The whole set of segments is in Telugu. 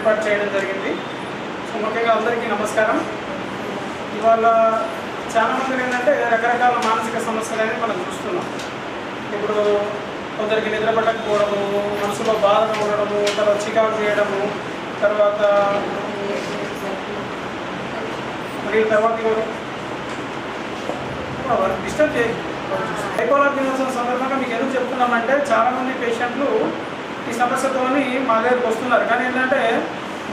ఏర్పాటు చేయడం జరిగింది. సో ముఖ్యంగా అందరికీ నమస్కారం. ఇవాళ చాలా మంది ఏంటంటే రకరకాల మానసిక సమస్యలు అనేవి మనం చూస్తున్నాం. ఇప్పుడు కొందరికి నిద్ర పట్టకపోవడము మనసులో బాధ ఉండడము తర్వాత చికాకు చేయడము తర్వాత మరియు తర్వాత డిస్టర్బ్ చేయాలి బైపోలార్ సందర్భంగా మీకు ఎందుకు చెప్తున్నామంటే చాలామంది పేషెంట్లు ఈ సమస్యతో మా దగ్గరికి వస్తున్నారు. కానీ ఏంటంటే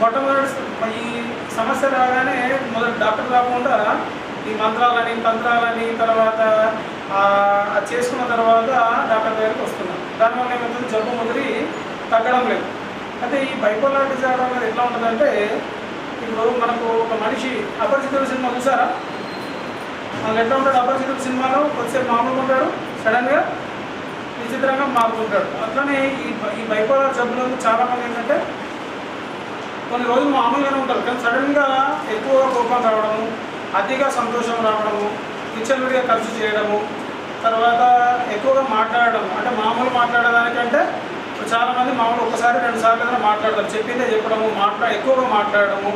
మొట్టమొదటి ఈ సమస్య రాగానే మొదటి డాక్టర్ కాకుండా ఈ మంత్రాలని తంత్రాలని తర్వాత అది చేసుకున్న తర్వాత డాక్టర్ దగ్గరికి వస్తున్నారు. దానివల్ల ఏమవుతుంది జబ్బు ముదిరి తగ్గడం లేదు. అయితే ఈ బైపోలార్ డిజార్డర్ అనేది ఎట్లా ఉంటుందంటే ఇప్పుడు మనకు ఒక మనిషి అపరిచితుల సినిమా చూసారా? వాళ్ళు ఎట్లా ఉంటాడు? అపరిచితుల సినిమాలో కొద్దిసేపు మామూలుగా ఉంటాడు సడన్గా విచిత్రంగా మారుతుంటాడు. అట్లనే ఈ ఈ బైపోలార్ జబ్బులను చాలామంది ఏంటంటే కొన్ని రోజులు మామూలుగానే ఉంటారు. కానీ సడన్గా ఎక్కువగా కోపం రావడము అతిగా సంతోషం రావడము విచ్చలవిడిగా ఖర్చు చేయడము తర్వాత ఎక్కువగా మాట్లాడడం అంటే మామూలు మాట్లాడేదానికంటే చాలామంది మామూలు ఒకసారి రెండు సార్లు ఏదైనా మాట్లాడతారు. చెప్పిందే చెప్పడము మాట్లా ఎక్కువగా మాట్లాడడము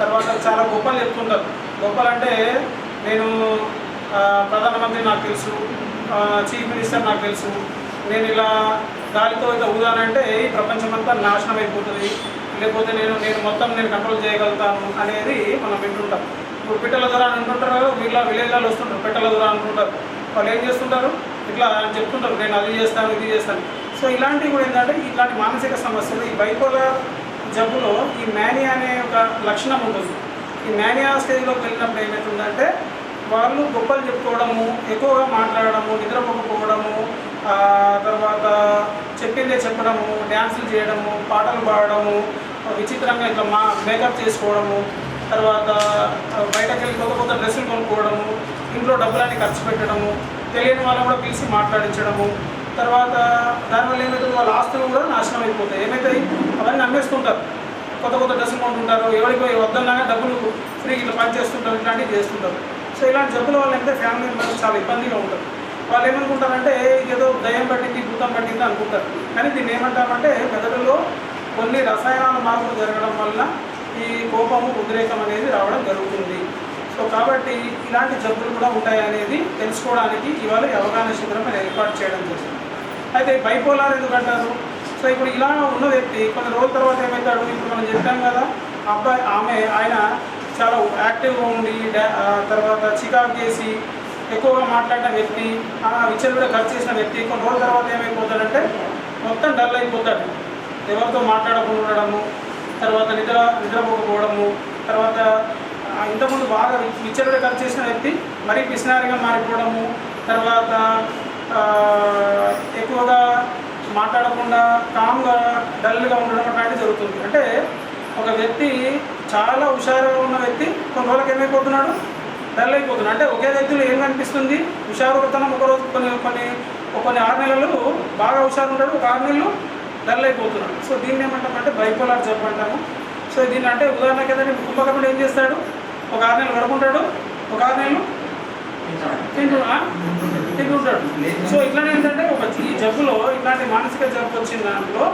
తర్వాత చాలా గొప్పలు చెప్తుంటారు గొప్పలు అంటే నేను ప్రధానమంత్రి నాకు తెలుసు చీఫ్ మినిస్టర్ నాకు తెలుసు నేను ఇలా గాలితో ఇట్లా ఊదానంటే ఈ ప్రపంచమంతా నాశనం అయిపోతుంది. లేకపోతే నేను నేను మొత్తం నేను కంట్రోల్ చేయగలుగుతాను అనేది మనం వింటుంటాం. ఇప్పుడు పిట్టల ద్వారా అని అంటుంటారు కదా వీళ్ళ విలేజ్లలో వస్తుంటారు పిట్టల ద్వారా అనుకుంటారు. వాళ్ళు ఏం చేస్తుంటారు? ఇట్లా అని చెప్తుంటారు నేను అది చేస్తాను ఇది చేస్తాను. సో ఇలాంటివి కూడా ఏంటంటే ఇలాంటి మానసిక సమస్యలు ఈ బైపోలర్ జబ్బులో ఈ మేనియా అనే ఒక లక్షణం ఉంటుంది. ఈ మేనియా స్టేజ్లోకి వెళ్ళినప్పుడు ఏమవుతుందంటే వాళ్ళు గొప్పలు చెప్పుకోవడము ఎక్కువగా మాట్లాడడము నిద్రపోకపోవడము తర్వాత చెప్పిందే చెప్పడము డ్యాన్సులు చేయడము పాటలు పాడడము విచిత్రంగా ఇట్లా మా మేకప్ చేసుకోవడము తర్వాత బయటకు వెళ్ళి కొత్త కొత్త డ్రెస్సులు కొనుక్కోవడము ఇంట్లో డబ్బులన్నీ ఖర్చు పెట్టడము తెలియని వాళ్ళని కూడా పిలిచి మాట్లాడించడము తర్వాత దానివల్ల ఏమవుతుంది వాళ్ళ ఆస్తులు కూడా నాశనం అయిపోతాయి. ఏమవుతాయి అవన్నీ అమ్మేస్తుంటారు. కొత్త కొత్త డ్రెస్సులు కొంటుంటారు. ఎవరికి పోయి వద్దన్నాగా డబ్బులు ఫ్రీ ఇట్లా పనిచేస్తుంటారు ఇట్లాంటివి చేస్తుంటారు. సో ఇలాంటి జబ్బుల వల్ల అయితే ఫ్యామిలీ మెంబర్స్ చాలా ఇబ్బందిగా ఉంటారు. వాళ్ళు ఏమనుకుంటారంటే ఏదో దయం పట్టింది భూతం పట్టింది అనుకుంటారు. కానీ దీన్ని ఏమంటామంటే మెదడులో కొన్ని రసాయనాల మార్పులు జరగడం వల్ల ఈ కోపము ఉద్రేకం అనేది రావడం జరుగుతుంది. సో కాబట్టి ఇలాంటి జబ్బులు కూడా ఉంటాయి అనేది తెలుసుకోవడానికి ఇవాళ అవగాహన శిబిరం నేను ఏర్పాటు చేయడం జరిగింది. అయితే బైపోలార్ ఎందుకంటారు సో ఇప్పుడు ఇలా ఉన్న వ్యక్తి కొన్ని రోజుల తర్వాత ఏమవుతాడు ఇప్పుడు మనం చెప్పాం కదా అబ్బాయి ఆమె ఆయన చాలా యాక్టివ్గా ఉండి తర్వాత చికాకు చేసి ఎక్కువగా మాట్లాడిన వ్యక్తి ఆ విచ్చలవిడ ఖర్చు చేసిన వ్యక్తి కొన్ని రోజుల తర్వాత ఏమైపోతాడంటే మొత్తం డల్ అయిపోతాడు. ఎవరితో మాట్లాడకుండా ఉండడము తర్వాత నిద్ర నిద్రపోకపోవడము తర్వాత ఇంతకుముందు బాగా విచ్చలవిడ ఖర్చు చేసిన వ్యక్తి మరీ పిసినారిగా మారిపోవడము తర్వాత ఎక్కువగా మాట్లాడకుండా కామ్గా డల్గా ఉండడం అట్లాంటివి జరుగుతుంది. అంటే ఒక వ్యక్తి చాలా హుషారుగా ఉన్న వ్యక్తి కొన్ని రోజులకు ఏమైపోతున్నాడు? డల్ అంటే ఒకే వ్యక్తిలో ఏం కనిపిస్తుంది? హుషారుతనం ఒకరోజు కొన్ని కొన్ని కొన్ని ఆరు నెలలు బాగా హుషారు ఉంటాడు ఒక ఆరు నెలలు డల్ అయిపోతున్నాడు సో దీన్ని ఏమంటామంటే బైపోలార్ జబ్బు అంటాము. సో దీన్ని అంటే ఉదాహరణకి ఏదైనా కుంభకర్ణుడు ఏం చేస్తాడు? ఒక ఆరు నెలలు గడుపుంటాడు ఒక ఆరు నెలలు తింటు తింటుంటాడు. సో ఇట్లానే ఏంటంటే ఒక ఈ జబ్బులో ఇట్లాంటి మానసిక జబ్బు వచ్చిన దాంట్లో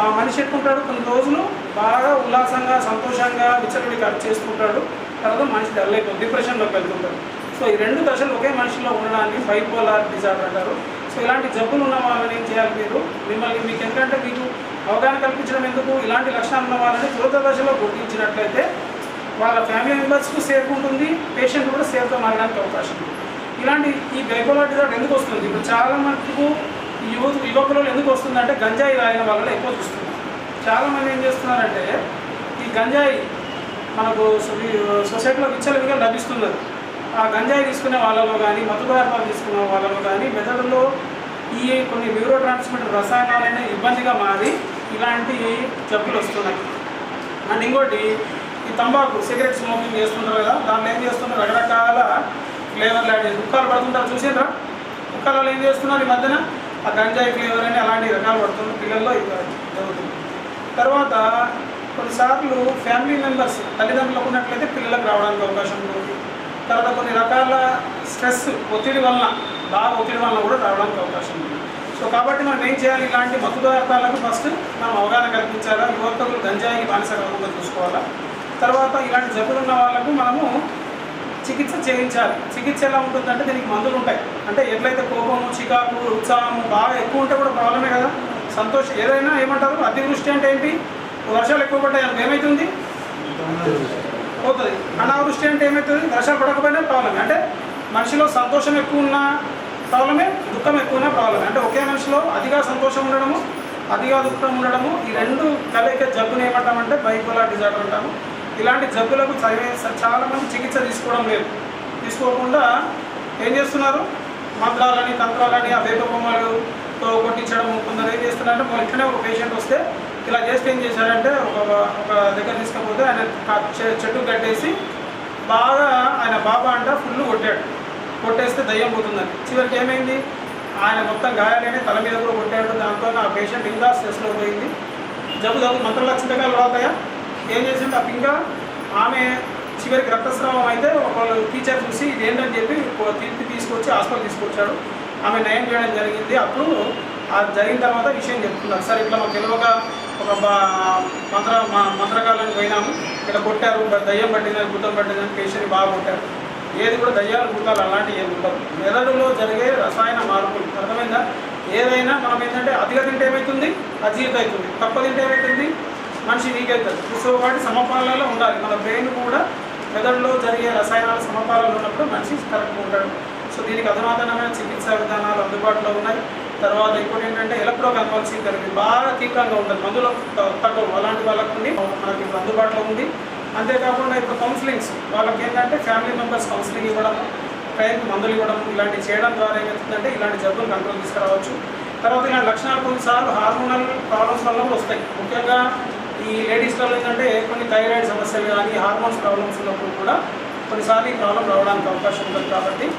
ఆ మనిషి ఎట్టుకుంటాడు కొన్ని రోజులు బాగా ఉల్లాసంగా సంతోషంగా విచ్చలవిడి చేసుకుంటాడు. తర్వాత మనిషి డల్ డిప్రెషన్లోకి వెళ్తుంటారు సో ఈ రెండు దశలు ఒకే మనిషిలో ఉండడాన్ని బైపోలార్ డిజార్డర్ అంటారు. సో ఇలాంటి జబ్బులు ఉన్న వాళ్ళని ఏం చేయాలి మీరు? మిమ్మల్ని మీకు ఎందుకంటే మీకు అవగాహన కల్పించడం ఎందుకు? ఇలాంటి లక్షణాలు ఉన్న వాళ్ళని తురత దశలో గుర్తించినట్లయితే వాళ్ళ ఫ్యామిలీ మెంబర్స్కు సేఫ్ ఉంటుంది పేషెంట్ కూడా సేఫ్గా మారడానికి అవకాశం ఉంది. ఇలాంటి ఈ బైపోలార్ డిజార్డర్ ఎందుకు వస్తుంది? ఇప్పుడు చాలా మటుకు యువత యువకులలో ఎందుకు వస్తుందంటే గంజాయి తాగిన వాళ్ళని ఎక్కువ చూస్తున్నారు. చాలామంది ఏం చేస్తున్నారంటే ఈ గంజాయి మనకు సొ- సొసైటీలో విచ్చలవిగా లభిస్తున్నది. ఆ గంజాయి తీసుకునే వాళ్ళలో కానీ మత్తు పదార్థాలు తీసుకునే వాళ్ళలో కానీ మెదడులో ఈ కొన్ని న్యూరో ట్రాన్స్మిటర్ రసాయనాలనే ఇబ్బందిగా మారి ఇలాంటి జబ్బులు వస్తున్నాయి. అండ్ ఇంకోటి ఈ తంబాకు సిగరెట్ స్మోకింగ్ చేస్తుంటారు కదా దాంట్లో ఏం చేస్తున్నారు రకరకాల ఫ్లేవర్లు యాడ్ చేసి ముక్కలు పడుతుంటారు చూసారా ముక్కలలో ఏం చేస్తున్నారు ఈ మధ్యన? ఆ గంజాయి ఫ్లేవర్ అని అలాంటి రకాలు పడుతున్నారు పిల్లల్లో ఇది జరుగుతుంది. తర్వాత కొన్నిసార్లు ఫ్యామిలీ మెంబర్స్ తల్లిదండ్రులకు ఉన్నట్లయితే పిల్లలకు రావడానికి అవకాశం ఉంటుంది. తర్వాత కొన్ని రకాల స్ట్రెస్ ఒత్తిడి వలన బాగా ఒత్తిడి వలన కూడా రావడానికి అవకాశం ఉంది. సో కాబట్టి మనం ఏం చేయాలి? ఇలాంటి మత్తు పదార్థాలకు ఫస్ట్ మనం అవగాహన కల్పించాలా? యువకులు గంజాయి బానిస కాకుండా చూసుకోవాలా? తర్వాత ఇలాంటి జబ్బులు ఉన్న వాళ్ళకు మనము చికిత్స చేయించాలి. చికిత్స ఎలా ఉంటుందంటే దీనికి మందులు ఉంటాయి. అంటే ఎట్లయితే కోపము చికాకు ఉత్సాహము బాగా ఎక్కువ ఉంటే కూడా ప్రాబ్లమే కదా? సంతోషం. ఏదైనా ఏమంటారు? అతివృష్టి అంటే ఏంటి? వర్షాలు ఎక్కువ పడ్డాయి అనుకో ఏమవుతుంది పోతుంది. అనావృష్టి అంటే ఏమవుతుంది వర్షాలు పడకపోయినా ప్రాబ్లమే అంటే మనిషిలో సంతోషం ఎక్కువ ఉన్న ప్రాబ్లమే దుఃఖం ఎక్కువ ఉన్నా ప్రాబ్లమే అంటే ఒకే మనిషిలో అతిగా సంతోషం ఉండడము అతిగా దుఃఖం ఉండడము ఈ రెండు కలయిక జబ్బుని ఏమంటామంటే బైపోలార్ డిజార్డర్ అంటాము. ఇలాంటి జబ్బులకు చదివే చాలా మంది చికిత్స తీసుకోవడం లేదు. తీసుకోకుండా ఏం చేస్తున్నారు? మంత్రాలని తంత్రాలని ఆ వేప బొమ్మలతో కొట్టించడం కొందరు ఏం చేస్తున్నారంటే మన ఇట్లనే ఒక పేషెంట్ వస్తే ఇలా చేస్తే ఏం చేశారంటే ఒక ఒక దగ్గర తీసుకపోతే ఆయన చెట్టు కట్టేసి బాగా ఆయన బాబా అంట ఫుల్ కొట్టాడు. కొట్టేస్తే దయ్యం పోతుందని. చివరికి ఏమైంది? ఆయన మొత్తం గాయాలనే తల మీద కూడా కొట్టాడు. దాంతో ఆ పేషెంట్ ఇంకా స్ట్రెస్లో పోయింది. జబ్బు జబ్బు మంత్రాల చింతకాలు రాతాయా? ఏం చేసింది? ఆ పింక ఆమె చివరికి రక్తస్రావం అయితే ఒకళ్ళు టీచర్ చూసి ఇది ఏంటని చెప్పి ఒక తీసుకొచ్చి హాస్పిటల్ తీసుకొచ్చాడు. ఆమె నయం చేయడం జరిగింది. అప్పుడు అది జరిగిన తర్వాత విషయం చెప్తున్నారు. సార్ ఇట్లా మాకు తెలియక ఒక బా- మంత్ర మా- మంత్రకాలను పోయినాము. ఇక్కడ కొట్టారు దయ్యం పట్టిందని భూతం పట్టిందని పేషెంట్ బాగా కొట్టారు. ఏది కూడా దయ్యాలు భూతాలు అలాంటివి ఏమి ఉండవు. మెదడులో జరిగే రసాయన మార్పులు. అర్థమైందా? ఏదైనా మనం ఏంటంటే అతిగా తింటే ఏమవుతుంది అజీర్త అవుతుంది. తక్కువ తింటే ఏమవుతుంది మనిషి వీక్ అవుతుంది. సో వాటి సమపాలలో ఉండాలి. మన బ్రెయిన్ కూడా మెదడులో జరిగే రసాయనాల సమపాలలో ఉన్నప్పుడు మనిషి కరెక్ట్గా ఉంటాడు. సో దీనికి అధునాతనమైన చికిత్సా విధానాలు అందుబాటులో ఉన్నాయి. తర్వాత ఇంకోటి ఏంటంటే ఎలక్ట్రో కన్వాల్సింగ్ థెరపీ బాగా తీవ్రంగా ఉంటుంది. మందులో త- అలాంటి వాళ్ళకు మనకి అందుబాటులో ఉంది. అంతేకాకుండా ఇప్పుడు కౌన్సిలింగ్స్ వాళ్ళకి ఏంటంటే ఫ్యామిలీ మెంబర్స్ కౌన్సిలింగ్ ఇవ్వడం టైంకి మందులు ఇవ్వడం ఇలాంటివి చేయడం ద్వారా ఏమవుతుందంటే ఇలాంటి జబ్బులు కంట్రోల్ తీసుకురావచ్చు. తర్వాత ఇలాంటి లక్షణాలు కొన్నిసార్లు హార్మోనల్ ప్రాబ్లమ్స్ వల్ల వస్తాయి. ముఖ్యంగా ఈ లేడీస్లో ఏంటంటే కొన్ని థైరాయిడ్ సమస్యలు కానీ హార్మోన్స్ ప్రాబ్లమ్స్ ఉన్నప్పుడు కూడా కొన్నిసార్లు ఈ ప్రాబ్లం రావడానికి అవకాశం ఉంటుంది కాబట్టి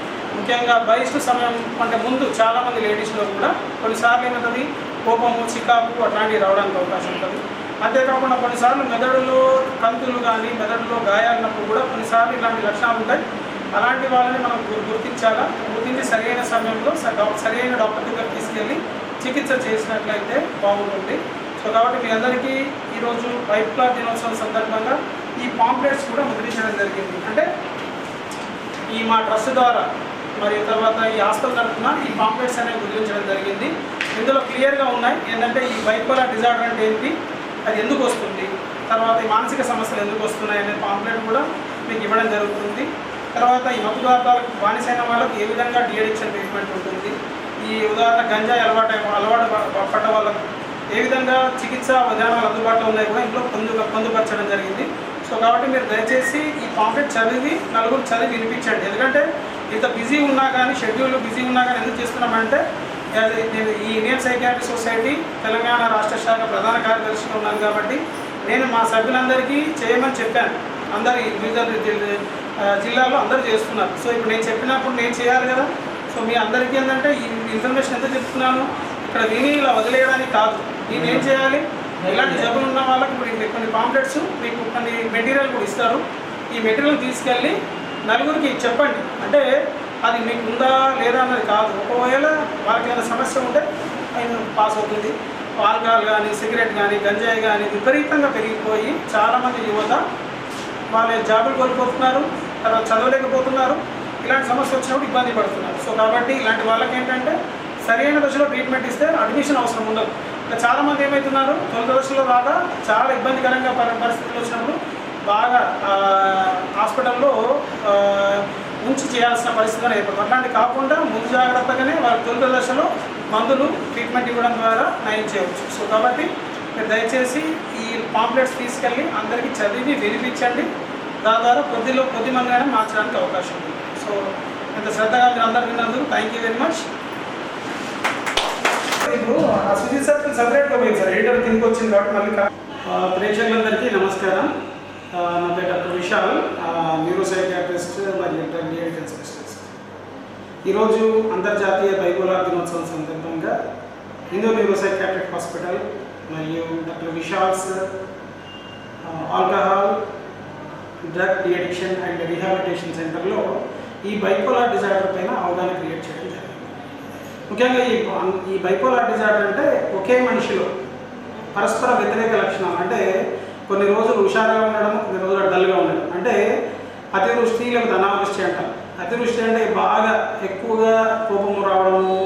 ముఖ్యంగా బహిష్టు సమయం అంటే ముందు చాలామంది లేడీస్లో కూడా కొన్నిసార్లు ఏమవుతుంది? కోపము చికాకు అట్లాంటివి రావడానికి అవకాశం ఉంటుంది. అంతేకాకుండా కొన్నిసార్లు మెదడులో కంతులు కానీ మెదడులో గాయాలన్నప్పుడు కూడా కొన్నిసార్లు ఇలాంటి లక్షణాలు ఉంటాయి. అలాంటి వాళ్ళని మనం గుర్తించాలా? గుర్తించి సరైన సమయంలో స- సరైన డాక్టర్ దగ్గర తీసుకెళ్ళి చికిత్స చేసినట్లయితే బాగుంటుంది. సో కాబట్టి మీ అందరికీ ఈరోజు వైట్ క్లాత్ దినోత్సవం సందర్భంగా ఈ పాంప్లెట్స్ కూడా ముద్రించడం జరిగింది. అంటే ఈ మా ట్రస్ట్ ద్వారా మరియు తర్వాత ఈ హాస్పిటల్ తరఫున ఈ పాంప్లెట్స్ అనేవి గుర్తించడం జరిగింది. ఇందులో క్లియర్గా ఉన్నాయి. ఏంటంటే ఈ బైపోలార్ డిజార్డర్ అంటే ఏంటి? అది ఎందుకు వస్తుంది? తర్వాత ఈ మానసిక సమస్యలు ఎందుకు వస్తున్నాయి అనే పాంప్లెట్ కూడా మీకు ఇవ్వడం జరుగుతుంది. తర్వాత ఈ మత్తు పదార్థాలకు బానిసైన వాళ్ళకి ఏ విధంగా డిఎడిక్షన్ ట్రీట్మెంట్ ఉంటుంది? ఈ ఉదాహరణ గంజాయి అలవాటు అలవాటు పడ్డ వాళ్ళకు ఏ విధంగా చికిత్స విధానాలు అందుబాటులో ఉన్నాయి కూడా ఇంట్లో పొందు పొందుపరచడం జరిగింది. సో కాబట్టి మీరు దయచేసి ఈ పాంప్లెట్ చదివి నలుగురు చదివి వినిపించండి. ఎందుకంటే ఇంత బిజీ ఉన్నా కానీ షెడ్యూల్ బిజీ ఉన్నా కానీ ఎందుకు చేస్తున్నామంటే నేను ఈ ఇండియన్ సైకాట్రీ సొసైటీ తెలంగాణ రాష్ట్ర శాఖ ప్రధాన కార్యదర్శిగా ఉన్నాను కాబట్టి నేను మా సభ్యులందరికీ చేయమని చెప్పాను. అందరు వివిధ జిల్లాలో అందరూ చేస్తున్నారు. సో ఇప్పుడు నేను చెప్పినప్పుడు నేను చేయాలి కదా. సో మీ అందరికీ ఏంటంటే ఈ ఇన్ఫర్మేషన్ ఎంత చెప్తున్నాను? ఇక్కడ విని ఇలా వదిలేయడానికి కాదు. నేను ఏం చేయాలి? ఇలాంటి జబ్బులు ఉన్న వాళ్ళకి ఇప్పుడు కొన్ని పాంప్లెట్స్ మీకు కొన్ని మెటీరియల్ కూడా ఇస్తారు. ఈ మెటీరియల్ తీసుకెళ్ళి నలుగురికి చెప్పండి. అంటే అది మీకు ఉందా లేదా అన్నది కాదు. ఒకవేళ వాళ్ళకి ఏమైనా సమస్య ఉంటే ఆయన పాస్ అవుతుంది. ఆల్కహాల్ కానీ సిగరెట్ కానీ గంజాయి కానీ విపరీతంగా పెరిగిపోయి చాలామంది యువత వాళ్ళ జాబులు కోల్పోతున్నారు తర్వాత చదవలేకపోతున్నారు. ఇలాంటి సమస్య వచ్చినప్పుడు ఇబ్బంది పడుతున్నారు. సో కాబట్టి ఇలాంటి వాళ్ళకి ఏంటంటే సరైన దశలో ట్రీట్మెంట్ ఇస్తే అడ్మిషన్ అవసరం ఉండదు. ఇంకా చాలామంది ఏమవుతున్నారు తొలి దశలో రాగా చాలా ఇబ్బందికరంగా పరి- పరిస్థితులు వచ్చినప్పుడు బాగా హాస్పిటల్లో ఉంచి చేయాల్సిన పరిస్థితి అనేది ఏర్పడుతుంది. అట్లాంటి కాకుండా ముందు జాగ్రత్తగానే వాళ్ళ తొలి దశలో మందులు ట్రీట్మెంట్ ఇవ్వడం ద్వారా నయం చేయవచ్చు. సో కాబట్టి మీరు దయచేసి ఈ పాంప్లెట్స్ తీసుకెళ్ళి అందరికీ చదివి వినిపించండి. దాని ద్వారా కొద్దిలో కొద్ది మందిగానే మార్చడానికి అవకాశం ఉంది. సో ఇంత శ్రద్ధగా మీరు అందరు విన్నందుకు థ్యాంక్ యూ వెరీ మచ్ ఇప్పుడు సుజిత్ సర్కిల్ సపరేట్గా పోయింది సార్. ఎడిటర్ కిందకి వచ్చింది కాబట్టి మళ్ళీ ప్రేక్షకులందరికీ నమస్కారం. ఆ, డాక్టర్ విశాల్. న్యూరో సైకియాట్రిస్ట్ మరియు డ్రగ్ డిఎడిషన్ స్పెషలిస్ట్. ఈరోజు అంతర్జాతీయ బైపోలార్ దినోత్సవం సందర్భంగా హిందూ న్యూరో సైకియాట్రిక్ హాస్పిటల్ మరియు doctor Vishal's alcohol drug deaddiction and rehabilitation సెంటర్లో ఈ బైపోలార్ డిజార్డర్ పైన అవగాహన క్రియేట్ చేయడం జరిగింది. ముఖ్యంగా ఈ ఈ బైపోలార్ డిజార్డర్ అంటే ఒకే మనిషిలో పరస్పర వ్యతిరేక లక్షణాలు. అంటే కొన్ని రోజులు హుషారుగా ఉండడం కొన్ని రోజులు డల్గా ఉండడం. అంటే అతివృష్టి లేకపోతే అనావృష్టి అంటారు అతివృష్టి అంటే బాగా ఎక్కువగా కోపము రావడము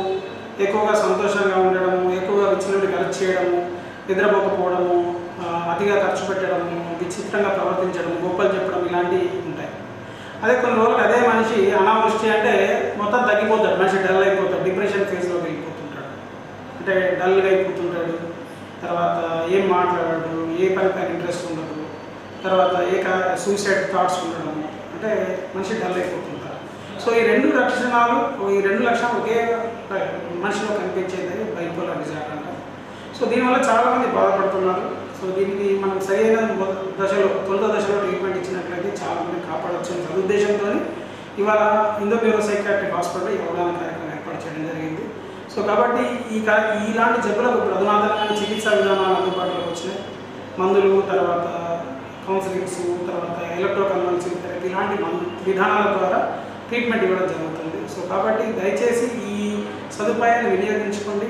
ఎక్కువగా సంతోషంగా ఉండడము ఎక్కువగా విచ్చినట్టు ఖర్చు చేయడము నిద్రపోకపోవడము అతిగా ఖర్చు పెట్టడము విచిత్రంగా ప్రవర్తించడం గొప్పలు చెప్పడం ఇలాంటివి ఉంటాయి. అదే కొన్ని రోజులు అదే మనిషి అనావృష్టి అంటే మొత్తం తగ్గిపోతాడు. మనిషి డల్ అయిపోతాడు డిప్రెషన్ ఫేజ్లోకి వెళ్ళిపోతుంటాడు. అంటే డల్గా అయిపోతుంటాడు. తర్వాత ఏం మాట్లాడాడు ఏ పని పైన ఇంట్రెస్ట్ ఉండదు తర్వాత ఏ సూసైడ్ థాట్స్ ఉండడం అంటే మనిషి డల్ అయిపోతుంటారు. సో ఈ రెండు లక్షణాలు ఈ రెండు లక్షణాలు ఒకే మనిషిలో కనిపించేది బైపోలార్ డిజార్డర్ అంటారు సో దీనివల్ల చాలామంది బాధపడుతున్నారు. సో దీనికి మనం సరైన దశలో తొలుత దశలో ట్రీట్మెంట్ ఇచ్చినట్లయితే చాలామంది కాపాడవచ్చు అనే సదుద్దేశంతో ఇవాళ ఇందో న్యూరో సైకాట్రిక్ హాస్పిటల్ ఈ అవగాహన కార్యక్రమం ఏర్పాటు చేయడం జరిగింది. సో కాబట్టి ఈ ఇలాంటి జబ్బులకు ఇప్పుడు చికిత్సా విధానాలు అందుబాటులోకి వచ్చినాయి. మందులు తర్వాత కౌన్సిలింగ్స్ తర్వాత ఎలక్ట్రోకన్వల్సింగ్ థెరపీ ఇలాంటి మందు విధానాల ద్వారా ట్రీట్మెంట్ ఇవ్వడం జరుగుతుంది. సో కాబట్టి దయచేసి ఈ సదుపాయాన్ని వినియోగించుకోండి.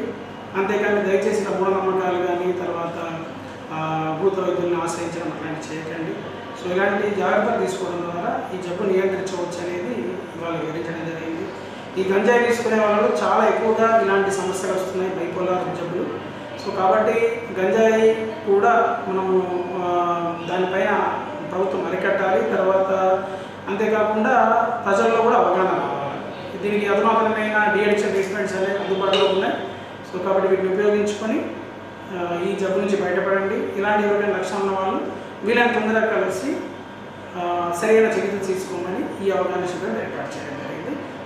అంతేకాని దయచేసి ఇలా మూఢనమ్మకాలు కానీ తర్వాత భూత వైద్యుల్ని ఆశ్రయించడం అట్లాంటి చేయకండి. సో ఇలాంటి జాగ్రత్తలు తీసుకోవడం ద్వారా ఈ జబ్బు నియంత్రించవచ్చు అనేది ఇవాళ వివరించడం జరిగింది. ఈ గంజాయి తీసుకునే వాళ్ళు చాలా ఎక్కువగా ఇలాంటి సమస్యలు వస్తున్నాయి బైపోలార్ జబ్బులు. సో కాబట్టి గంజాయి కూడా మనము దానిపైన ప్రభుత్వం అరికట్టాలి. తర్వాత అంతేకాకుండా ప్రజల్లో కూడా అవగాహన రావాలి. దీనికి అధునాతనమైన డిఎడిక్షన్ ట్రీట్మెంట్స్ అనేవి అందుబాటులో ఉన్నాయి. సో కాబట్టి వీటిని ఉపయోగించుకొని ఈ జబ్బు నుంచి బయటపడండి. ఇలాంటి ఎవరైనా లక్ష్యం ఉన్న వాళ్ళు వీలైన తొందరగా కలిసి సరైన చికిత్స తీసుకోమని ఈ అవగాహన శిబిరం ఏర్పాటు చేయడం జరిగింది.